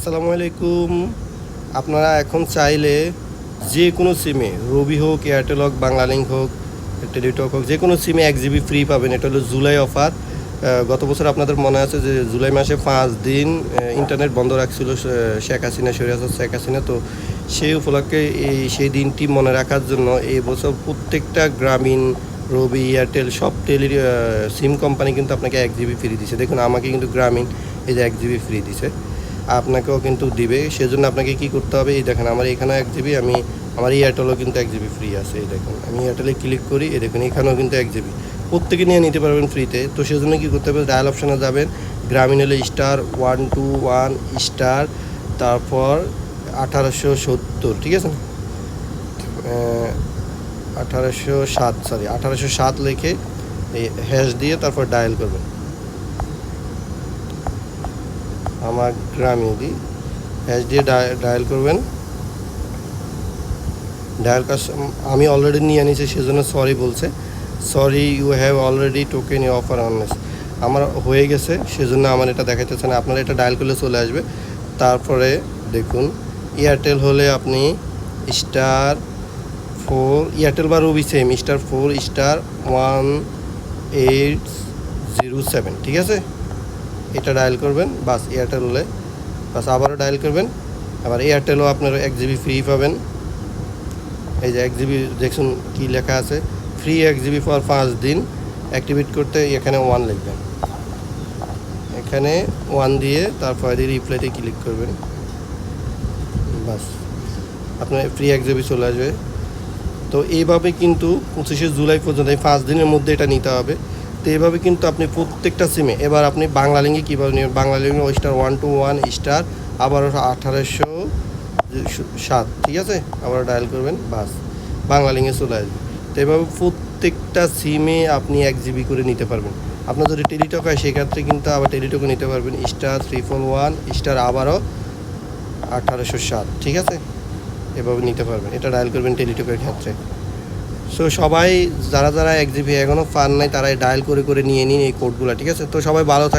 আসসালামু আলাইকুম। আপনারা এখন চাইলে যে কোনো সিমে রবি হোক এয়ারটেল হোক বাংলালিঙ্ক হোক টেলিটক হোক, যে কোনো সিমে এক জিবি ফ্রি পাবেন। এটা হলো জুলাই অফার। গত বছর আপনাদের মনে আছে যে জুলাই মাসে পাঁচ দিন ইন্টারনেট বন্ধ রাখছিল শেখ হাসিনা শরিয়াজ শেখ হাসিনা। তো সেই উপলক্ষে এই, সেই দিনটি মনে রাখার জন্য এই বছর প্রত্যেকটা গ্রামীণ রবি এয়ারটেল সব টেলি সিম কোম্পানি কিন্তু আপনাকে এক জিবি ফ্রি দিছে। দেখুন, আমাকে কিন্তু গ্রামীণ এই যে এক জিবি ফ্রি দিছে। আপনাকেও কিন্তু দিবে। সেজন্য আপনাকে কি করতে হবে? এই দেখেন, আমার এখানে এক জিবি, আমি, আমার এয়ারটেলও কিন্তু এক জিবি ফ্রি আছে, এই দেখুন। আমি এয়ারটেলে ক্লিক করি, এই দেখুন, এখানেও কিন্তু এক জিবি। প্রত্যেকে নিয়ে নিতে পারবেন ফ্রিতে তো সেজন্য কি করতে হবে? ডায়াল অপশানে যাবেন, গ্রামীণ হলে star one two one star তারপর আঠারোশো সত্তর, ঠিক আছে আঠারোশো সাত সরি আঠারোশো সাত লিখে হ্যাশ দিয়ে তারপর ডায়াল করবেন। আমার গ্রামে দিই হ্যাশ দিয়ে ডায়াল করবেন। ডায়াল কাজ আমি অলরেডি নিয়ে নিয়েছি, সেজন্য সরি বলছে। Sorry you have already taken you offer unless আমার হয়ে গেছে, সেজন্য আমার এটা দেখাইতেছে না। আপনারা এটা ডায়াল করলে চলে আসবে। তারপরে দেখুন এয়ারটেল হলে আপনি স্টার ফোর এয়ারটেল বা Robi same star four star one eight zero seven ঠিক আছে? এটা ডায়াল করবেন, বাস এয়ারটেল হলে। বাস আবারও ডায়াল করবেন। আবার এয়ারটেলও আপনার এক জিবি ফ্রি পাবেন। এই যে এক জিবি দেখুন কী লেখা আছে। ফ্রি এক জিবি ফর পাঁচ দিন। অ্যাক্টিভেট করতে এখানে ওয়ান লিখবেন। এখানে ওয়ান দিয়ে তারপরে রিপ্লাইতে ক্লিক করবেন। বাস। আপনার ফ্রি এক জিবি চলে আসবে। তো এইভাবে কিন্তু পঁচিশে জুলাই পর্যন্ত, এই পাঁচ দিনের মধ্যে এটা নিতে হবে। তো এইভাবে কিন্তু আপনি প্রত্যেকটা সিমে এবার আপনি বাংলা লিঙ্গে কীভাবে নেবেন? Bangla লিঙ্গে star one two one star আবার আঠারোশো সাত, ঠিক আছে? আবার ডায়াল করবেন, বাস। বাংলা লিঙ্গে চলে আসবে। তো এভাবে প্রত্যেকটা সিমে আপনি এক জিবি করে নিতে পারবেন। আপনার যদি টেলিটক হয়, সেক্ষেত্রে কিন্তু আবার টেলিটকও নিতে পারবেন। Star three four one star আবারও আঠারোশো সাত, ঠিক আছে? এভাবে নিতে পারবেন। এটা ডায়াল করবেন টেলিটকের ক্ষেত্রে। সো সবাই, যারা যারা এক জিবি এখনও পান নাই তারা ডায়াল করে করে নিয়ে নিন এই কোডগুলো ঠিক আছে? তো সবাই ভালো